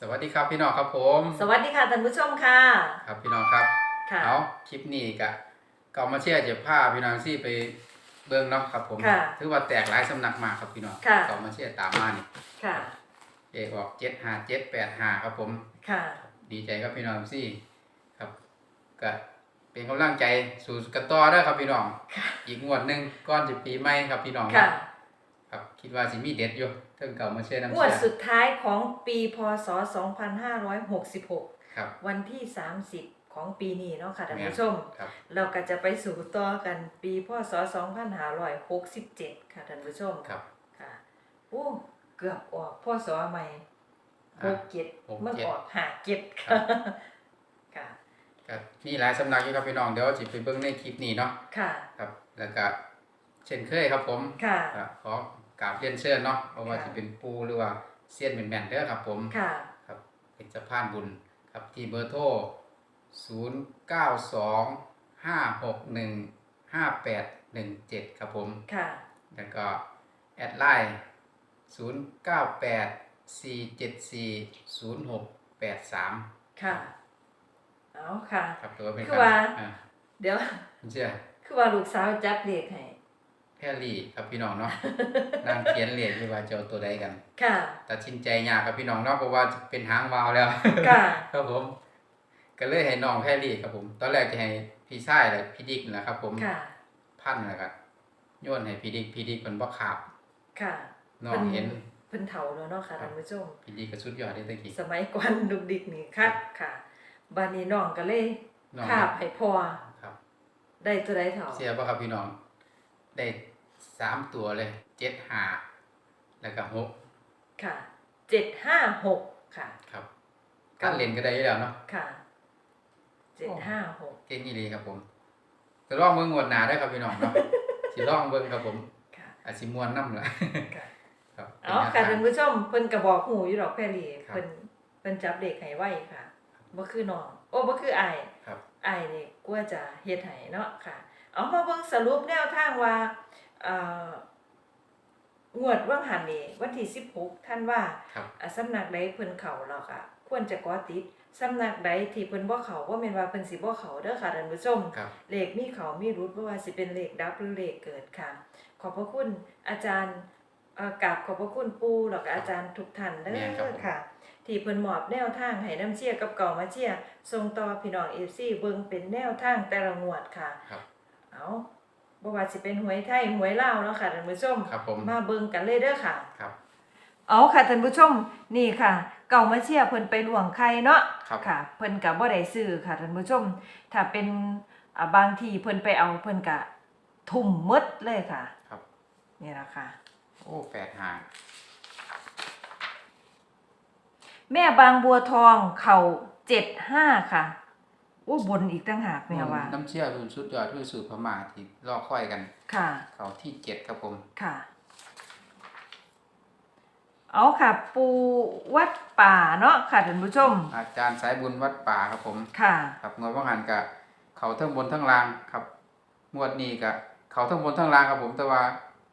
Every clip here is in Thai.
สวัสดีครับพี่น้องครับผม สวัสดีค่ะท่านผู้ชมค่ะ ครับพี่น้องครับค่ะเอาคลิปนี้กะก็เอามาเชื่อจะพาพี่น้องซี่ไปเบิ่งเนาะครับผมค่ะถือว่าแตกหลายสำนักมากครับพี่น้องค่ะก็เอามาเชื่อตามมานี่ค่ะเอกออกเจ็ดห้าเจ็ดแปดห้าครับผม ค่ะ ดีใจครับพี่น้องซี่ครับก็เป็นกำลังใจสู่กันต่อเด้อครับพี่น้องค่ะอีกงวดหนึ่งก่อนจะปีใหม่ครับพี่น้องค่ะ ครับคิดว่าสิมีเด็ดอยู่เทิงเก่ามาเชื่อน้ำงวดเชื่อสุดท้ายของปีพศ 2566 ครับ วันที่ 30 ของปีนี้เนาะค่ะท่านผู้ชม ครับ เราก็จะไปสู่ต่อกันปีพศ 2567 ค่ะท่านผู้ชมครับ ค่ะโอ้เกือบออกพศใหม่อะหกเจ็ดหกเจ็ดเมื่อออกหาเจ็ดครัค่ะบค่ะ ก็มีหลายสำนักอยู่ครับพี่น้องเดี๋ยวจิไปเบิ่งในคลิปนี้เนาะค่ะ ครับ แล้วก็เช่นเคยครับผมค่ะก็ขอ กราบเรียนเชิญเนาะเพราะว่าค่ะจะเป็นปูหรือว่าเซียนเป็นแมนๆเด้อครับ ผมค่ะ ครับเป็นสะพานบุญครับที่เบอร์โทร0 9 2 5 6 1 5 8 1 7 ครับผม ค่ะ แล้วก็ แอดไลน์0 9 8 4 7 4 0 6 8 3 ค่ะ เอาค่ะ ครับตัวเป็นคือว่าอ่าเดี๋ยวคุณเชื่อ คือว่าลูกสาวจับเลขให้แพ รรี่ครับพี่น้องเนาะ นางเขียนเลขอยู่ว่าจะเอาตัวใดกัน ค่ะตัดสินใจยากครับพี่น้องเนาะเพราะว่าเป็นหางวาวแล้ว ค่ะ ครับผม ก็เลยให้น้องแพรรี่ครับผม ตอนแรกจะให้พี่ชายและพี่ดิกนั่นแหละครับ ผมค่ะ พันแล้วก็โยนให้พี่ดิกพี่ดิกมันบ่ขาบค่ะน้องเห็นเพิ่นเฒ่าแล้วเนาะค่ะท่านผู้ชม พี่ดิกก็สุดยอดเด้ตะกี้สมัยก่อนดุกดิกนี่คักค่ะบานนี้น้องก็เลยน้องคาบให้พ่อครับ ได้ตัวใดเฒ่าเสียบ่ครับพี่น้องได้ สามตัวเลยเจ็ดห้าแล้วก็หกค่ะ756ค่ะ ครับการเล่นก็ได้อยู่แล้วเนาะค่ะ756เก่งอี่ดีครับผมจะลองเบิ่งงวดหน้าได้อครับพี่น้องเนาะสิลองเบิ่งครับผมค่ะอาจสิม่วนนำล่ะค่ะครับเอาค่ะป็ท่านนแนวทางผู้ชมเพิ่นก็บอกหูอยู่ดอกแพรรี่ครับเพิ่นเพิ่นจับเด็กให้ไว้ค่ะบ่คือน้องโอ้บ่คืออ้ายครับอ้ายนี่กลัวจะเฮ็ดให้เนาะค่ะ เอามาเบิ่งสรุปแนวทางว่าเอ่อ งวดว่างหันนี่วันที่16ท่านว่าครับอะสำนักใดเพิ่นเข้าแล้วก็ควรจะเกอติดสำนักใดที่เพิ่นบ่เข้าบ่แม่นว่าเพิ่นสิบ่เข้าเด้อค่ะท่านผู้ชมครับ เลขมีเขามีรุดบ่ว่าสิเป็นเลขดับหรือเลขเกิดค่ะ ขอบพระคุณอาจารย์เอ่อกราบขอบพระคุณปู่แล้วก็อาจารย์ทุกท่านเด้แม่นครับอผม ค่ะ ที่เพิ่นมอบแนวทางให้น้ำเชียร์กับเก่ามาเชียร์ส่งต่อพี่น้อง FC เบิ่งเป็นแนวทางแต่ละงวดค่ะ ครับ เอา บ่ว่าสิเป็นหวยไทยหวยลาวเนาะค่ะท่านผู้ชม ครับผมมาเบิ่งกันเลยเด้อค่ะครับ เอาค่ะท่านผู้ชมนี่ค่ะ เก่ามาเชียร์เพิ่นไปหลวงไข่เนาะครับ ค่ะ เพิ่นก็บ่ได้ซื้อค่ะท่านผู้ชม ถ้าเป็นอ่าบางทีเพิ่นไปเอาเพิ่นก็ทุ่มหมดเลยค่ะครับ นี่ล่ะค่ะ โอ้แปดหางแม่บางบัวทองเข่า75ค่ะ โอ้บนอีกต่างหากแม่ว่า น้ำเชื่อรุ่นสุดยอดที่สูตรพม่าที่ลอกค่อยกัน ค่ะ เขาที่เจ็ดครับผม ค่ะ เอาค่ะ ปูวัดป่าเนาะค่ะท่านผู้ชม อาจารย์สายบุญวัดป่าครับผม ค่ะ ครับงวดว่างหันกับเขาทั้งบนทั้งล่างครับงวดนี้กับเขาทั้งบนทั้งล่างครับผม แต่ว่า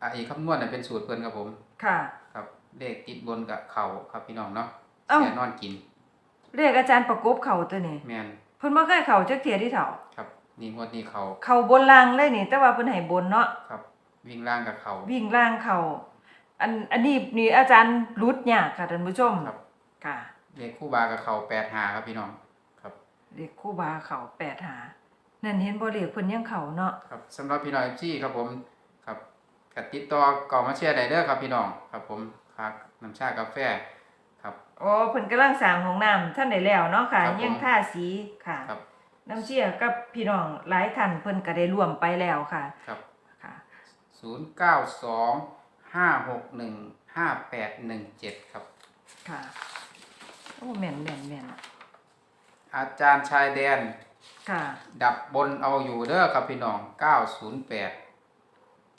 อ่าอีกคำนวณน่ะเป็นสูตรเพิ่นครับผม ค่ะ ครับ เลขติดบนกับเขาครับพี่น้องเนาะเอ้าเสียนอนกิน เรียกอาจารย์ประกบเข่าตัวนี้ แมนเพิ่นบ่เคยเข่าจักเทียที่เถ่าครับ นี่งวดนี้เขาเข่าบนล่างเลยนี่ แต่ว่าเพิ่นให้บนเนาะครับ วิ่งล่างกับเขาวิ่งล่างเข่าอันอันนี้นี่อาจารย์รุดยากค่ะท่านผู้ชมครับค่ะเลขคู่บากับเขาแปดหาครับพี่น้องครับเด็กครู่บาเข่าแปดหานั่นเห็นบ่เรียกเพิ่นยังเข่าเนาะครับสำหรับพี่น้องที่ครับผมครับกติดต่อกล่องมาเชียร์ได้เด้อครับพี่น้องครับผมพักน้ำชากาแฟ ครับอ๋อเพิ่นกำลังสร้างห้องน้ำท่านได้แล้วเนาะค่ะ ครับผมยังทาสีค่ะ ครับ น้ำเชี่ยกับพี่น้องหลายท่านเพิ่นก็ได้ร่วมไปแล้วค่ะครับ ค่ะศูนย์เก้าสองห้าหกหนึ่งห้าแปดหนึ่งเจ็ดครับ ค่ะโอ้แม่นแม่นแม่นอาจารย์ชายแดน ค่ะ ดับบนเอาอยู่เด้อครับพี่น้องเก้าศูนย์แปด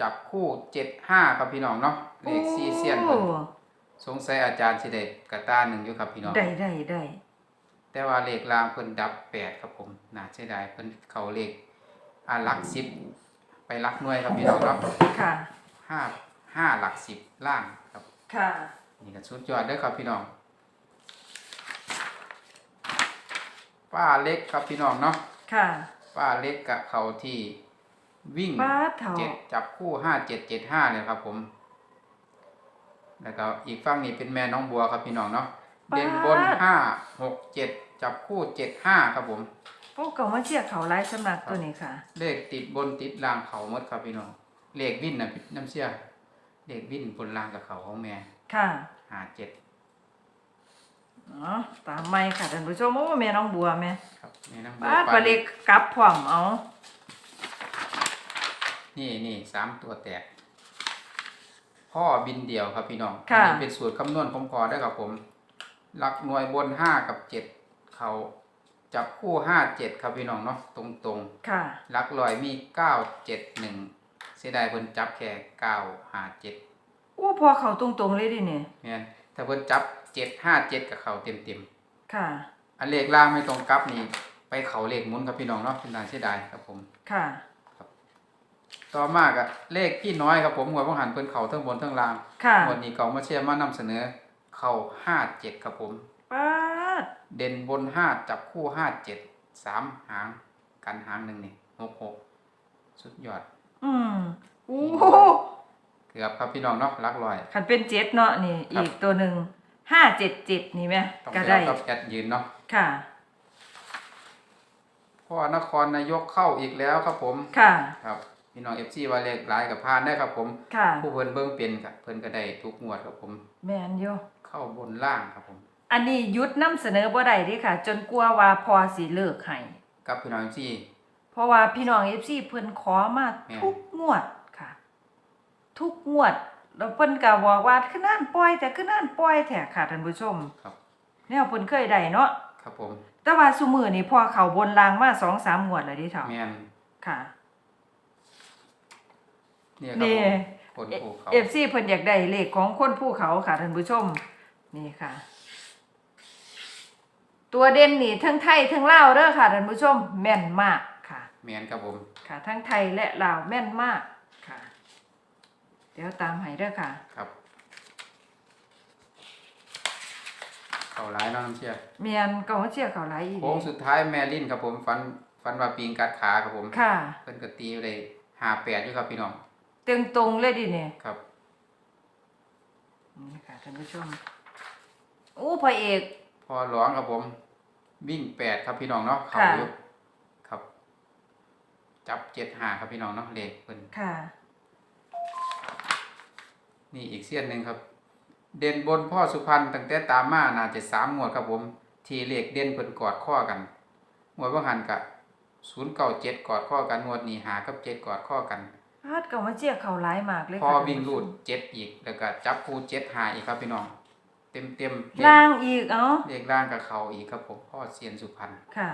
จับคู่เจ็ดห้าครับพี่น้องเนาะเลขซีเซียนเพิ่นโอ้ สงสัยอาจารย์สิได้กระตาหนึ่งอยู่ครับพี่น้องได้ได้ได้แต่ว่าเลขรางเพิ่นดับแปดครับผมน่าเสียดายเพิ่นเขาเลขอ่าหลักสิบไปหลักหน่วยครับพี่น้องเนาะค่ะห้าห้าหลักสิบล่างครับค่ะนี่ก็สุดยอดเด้อครับพี่น้องป้าเล็กครับพี่น้องเนาะค่ะป้าเล็กกับเขาที่วิ่งป้าเฒ่าเจ็ดจับคู่ห้าเจ็ดเจ็ดห้าเนี่ยครับผม แล้วก็อีกฝั่งนี้เป็นแม่น้องบัวครับพี่น้องเนาะป๊าดเด่นบนห้าหกเจ็ดจับคู่เจ็ดห้าครับผมพวกก็มาเชียร์เขาหลายสำนักตัวนี้ค่ะ เลขติดบนติดล่างเขาหมดครับพี่น้องเลขวินนะน้ำเชื่อเลขวินบนล่างกับเขาของแม่ ค่ะห้าเจ็ดอ๋อตามไม่ค่ะท่านผู้ชมโอ้แม่น้องบัวแม่ครับแม่น้องบัวป้าดปลาเล็กกลับพร้อมเอานี่นี่สามตัวแตก พ่อบินเดี่ยวครับพี่น้องค่ะอันนี้เป็นสูตรคำนวณของพอได้ครับผม หลักหน่วยบนห้ากับเจ็ดเขาจับคู่ห้าเจ็ดครับพี่น้องเนาะตรงตรงค่ะๆหลักลอยมีเก้าเจ็ดหนึ่งเสียดายเพิ่นจับแค่เก้าห้าเจ็ดโอ้พอเขาตรงๆเลยดิเนี่ยเนี่ยถ้าเพิ่นจับเจ็ดห้าเจ็ดกับเขาเต็มเต็มค่ะ ๆอันเลขล่างไม่ตรงกลับนี่ไปเขาเลขหมุนครับพี่น้องเนาะเป็นนายเสียดายครับผม ค่ะ ต่อมากับเลขพี่น้อยครับผมหัวพงหันเพิ่นเขาทั้งบนทั้งล่างค่ะวันนี้ก็มาเชียร์มานำเสนอ เข้าห้าเจ็ดครับผมป้าดเด่นบนห้าจับคู่ห้าเจ็ดสามหาง กันหางหนึ่งนี่หกหกสุดยอด อืมโอ้เกือบครับพี่น้องเนาะรักลอยคันเป็นเจ็ดเนาะนี่ ครับ อีกตัวหนึ่งห้าเจ็ดเจ็ดนี่ไหมต้องก็ไปได้เอากับแอดยืนเนาะค่ะ พ่อนครนายกเข้าอีกแล้วครับผมค่ะ ครับ พี่น้องเอฟซีว่าเลขหลายกับพานได้ครับผม ค่ะ ผู้เพิ่นเบิ่งเป็นครับเพิ่นก็ได้ทุกงวดครับผม แมนโยเข้าบนล่างครับผม อันนี้หยุดนำเสนอบ่ได้เดิค่ะ จนกลัวว่าพอสิเลิกให้กับพี่น้องเอฟซี เพราะว่าพี่น้อง FC เพิ่นขอมาแม่น ทุกงวดค่ะ ทุกงวด แล้วเพิ่นก็บอกว่าคือนั่นปล่อย แต่คือนั่นปล่อยแท้ค่ะท่านผู้ชมครับ แนวเพิ่นเคยได้เนาะครับผมแต่ว่าซุมื้อนี้พอเขาบนรางมา2-3งวดแล้วเดิเฒ่าแม่นค่ะ เนี่ยครับนี่ ผมคนภูเขา FC เพิ่นอยากได้เลขของคนภูเขาค่ะท่านผู้ชม นี่ค่ะ ตัวเด่นนี่ทั้งไทยทั้งลาวเด้อค่ะท่านผู้ชม แม่นมากค่ะแม่นครับผมค่ะ ทั้งไทยและลาวแม่นมากค่ะ เดี๋ยวตามให้เด้อค่ะ ครับ เขาร้ายเนาะน้ำเชี่ยเมียนก็เชื่อเขาหลายอีกโค้งสุดท้ายแมรินครับผมฟันฟันว่าปีงกัดขาครับผม ค่ะ เพิ่นก็ตีไปเลยหาแปดอยู่ครับพี่น้อง เตึงตรงเลยดิเนี่ยครับ นี่ค่ะท่านผู้ชมอู้พระเอก พอหลวงครับผม วิ่งแปดครับพี่น้องเนาะเขาค่ะ อยู่ครับ จับเจ็ดหาครับพี่น้องเนาะเลขเพิ่นค่ะ นี่อีกเสี้ยนหนึ่งครับ เด่นบนพ่อสุพรรณตั้งแต่ตามมาน่าจะสามงวดครับผม ทีเลขเด่นเพิ่นกอดข้อกันงวดว่าหันกะศูนย์เก้าเจ็ดกอดข้อกันงวดนี้หากับเจ็ดกอดข้อกัน พาดก็มาเชื่อเขาหลายมากเลยพอค่ะวิ่งรูดเจ็ดอีกแล้วก็จับคู่เจ็ดหาอีกครับพี่น้องเต็มเต็มๆเลขล่างอีกเอ้าเลขล่างกับเขาอีกครับผมพ่อเซียนสุพรรณค่ะ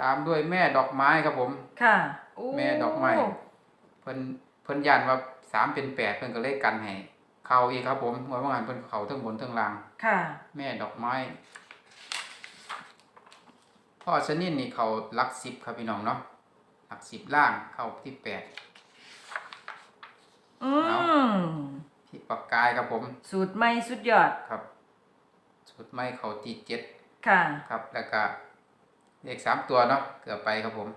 ตามด้วยแม่ดอกไม้ครับผม ค่ะโอ้แม่ดอกไม้เพิ่นเพิ่นยันว่าสามเป็นแปดเพิ่นก็เลขกันให้เขาอีกครับผมงวดว่าหันเพิ่นเขาทั้งบนทั้งล่าง ค่ะ แม่ดอกไม้ พ่อชนิดนี่เขาหลักสิบครับพี่น้องเนาะ หลักสิบล่างเข้าที่แปดอืเอามที่ปากกายครับผม สูตรใหม่สุดยอด ครับสุดไม้เขาที่เจ็ดค่ะ ครับ แล้วก็เลขสามตัวเนาะเกือบไปครับผม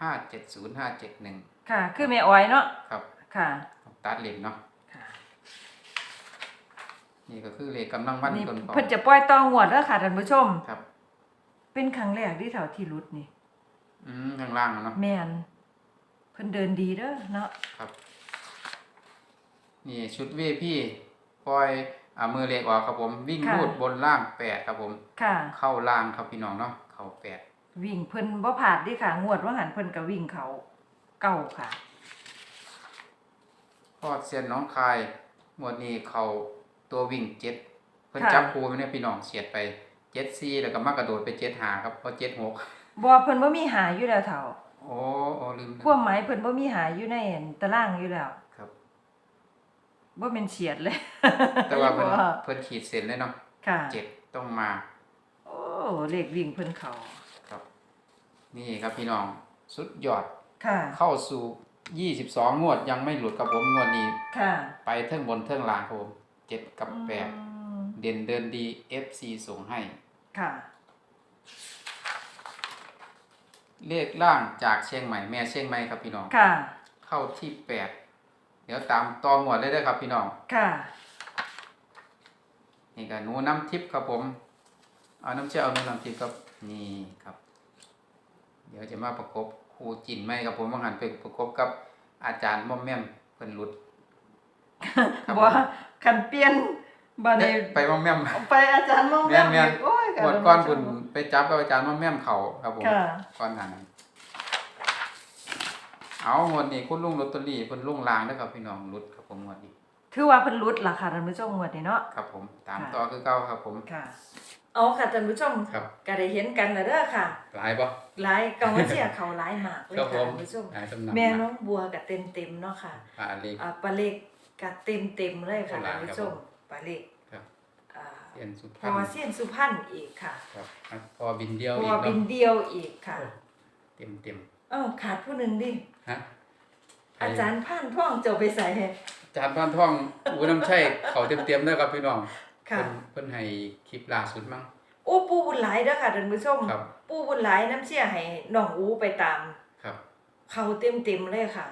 ห้าเจ็ดศูนย์ห้าเจ็ดหนึ่งค่ะ คือแม่อ้อยเนาะครับ ค่ะตัดเลนเนาะค่ะนี่ก็คือเลขกำลังวันนี่ต้นของเพิ่นจะปล่อยตองวดแล้วค่ะท่านผู้ชมครับ เป็นครั้งแรกที่เท่าที่รุดนี่ อืมข้างล่างอะเนาะแม่นเพิ่นเดินดีเด้อเนาะครับ นี่ชุดเวพี่ปล่อยอ่ามือเล็กออกครับผม วิ่งรูดบนล่างแปดครับผม ค่ะ เข้าล่างครับพี่น้องเนาะเข้าแปดวิ่งเพิ่นบ่ผาดเดิค่ะ งวดว่าหันเพิ่นก็วิ่งเขาเก้าค่ะ พอดเสียนน้องคายหมวดนี้เขาตัววิ่งเจ็ดเพิ่นค่ะ จับคูไปเนี่ยพี่น้องเสียดไปเจ็ดซีแล้วก็มากระโดดไปเจ็ดหาครับเพราะเจ็ดหก บ่เพิ่นบ่มีหาอยู่แล้วเฒ่าโอ้โอ้ลืมความหมายเพิ่นบ่มีหาอยู่ในอันตารางอยู่แล้วครับ บ่แม่นเฉียดเลย แต่ว่าเพิ่นบ่เพิ่นขีดเส้นเลยเนาะค่ะเจ็ดต้องมา โอ้เลขวิ่งเพิ่นเขาครับ นี่ครับพี่น้องสุดยอดค่ะเข้าสู่ยี่สิบสองงวดยังไม่หลุดครับผมงวดนี้ ค่ะ ไปเทิงบนเทิงล่างครับผมเจ็ดกับแปดอืมเด่นเดินดี FC ส่งให้ ค่ะ เลขล่างจากเชียงใหม่แม่เชียงใหม่ครับพี่น้องค่ะ เข้าที่แปดเดี๋ยวตามต่อหมวดเลยเด้อครับพี่น้องค่ะ นี่ก็หนูน้ำทิพย์ครับผม เอาน้ำเชื่อเอาหนูน้ำทิพย์ครับนี่ครับ เดี๋ยวจะมาประกบครูจินไม่ครับผมว่าหันไปประกบกับอาจารย์ม่อมแม่มเพิ่นหลุดครับบ่คันเปลี่ยนบ่ได้เอ๊ะไปม่อมแม่ม ไปอาจารย์มองแม่นแม่นโอ้ยหมวดก้อนคุณไป จับกับอาจารย์ม่อมแม่มเขาครับผมค่ะก้อนหานั้นเอาหมวดนี้คุณลุงลอตเตอรี่เพิ่นลุงลางเด้อครับพี่น้องหลุดครับผมหมวดนี้ถือว่าเพิ่นรุดล่ะค่ะท่านผู้ชมงวดนี้เนาะครับผมตามค่ะต่อคือเก่าครับผม ค่ะ เอาค่ะท่านผู้ชมครับ ก็ได้เห็นกันแล้วเด้อค่ะ หลายบ่หลายกองเชียร์เขาหลายมากเลยครับผค่ะมท่านผู้ชม หลายสำนักแม่น้มาองบัวก็เต็มๆเนาะค่ะปลาเล็กอ่าปลาเล็กก็เต็มๆเลยค่ะหลาท่ายนครับผู้ชมปลาเล็ก ครับอ่าเซียนสุพพรรอณเสียนสุพรรณอีกค่ะครับอะพอบินเดียวพอีอกบิเนาะนเดียวอีกค่ะ เต็มเต็มเอ้าขาดผู้หนึ่งดิ ๆฮะอาจารย์พันท่องเจ้าไปใส่ให้อาจารย์พานท่องอูน้ำใช่เขาเต็มเต็มๆเลยครับพี่น้องค่ะ เพิ่นเพิ่นให้คลิปล่าสุดมั้ง โอ้ปูบุญหลายเด้อค่ะท่านผู้ชม ครับ ปูบุญหลายน้ำเชี่ยให้น้องอูไปตาม ครับ เขาเต็มๆเลยค่ะ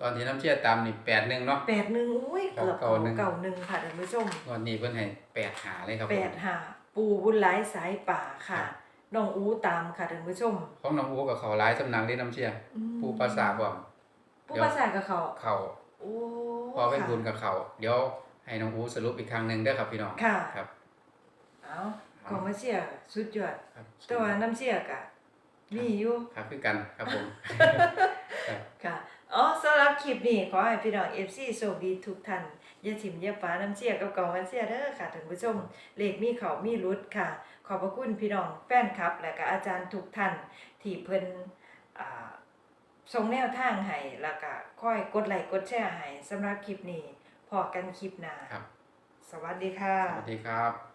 ตอนที่น้ำเชื่อตามนี่แปดหนึ่งเนาะ แปดหนึ่งอุ้ยครับเกือบเก่าหนึ่ง เก่าหนึ่งค่ะท่านผู้ชมวันนี้เพิ่นให้แปดหาเลยครับผมแปดห้าปูบุญหลายสายป่าค่ะครับ น้องอูตามค่ะท่านผู้ชมของน้องอูกับเขาหลายสำนักเลยน้ำเชื่ออืมปูภาษาบอกปูภาษากับเขาเขาโอ้พอเป็นค่ะบุญกับเขาเดี๋ยวให้น้องอูสรุปอีกครั้งหนึ่งเด้อครับพี่น้องค่ะครับเอาของมาเชียร์สุดยอดครับแต่ว่าน้ำเชียร์กะมีอยู่ ครับคือกันครับผม ค่ะ อ๋อสำหรับ คลิปนี้ขอให้พี่น้อง FC โชคดีทุกท่านอย่าถิ่มอย่าฟ้าน้ำเชียร์กับกองมันเชียร์เด้อค่ะท่านผู้ชมเลขมีเขามีรุดค่ะ ขอบพระคุณพี่น้องแฟนคลับ และก็อาจารย์ทุกท่านที่เพิ่นอ่าส่งแนวทางให้แล้วก็ค่อยกดไลค์กดแชร์ให้สำหรับคลิปนี้พอกันคลิปหน้าครับสวัสดีค่ะ สวัสดีครับ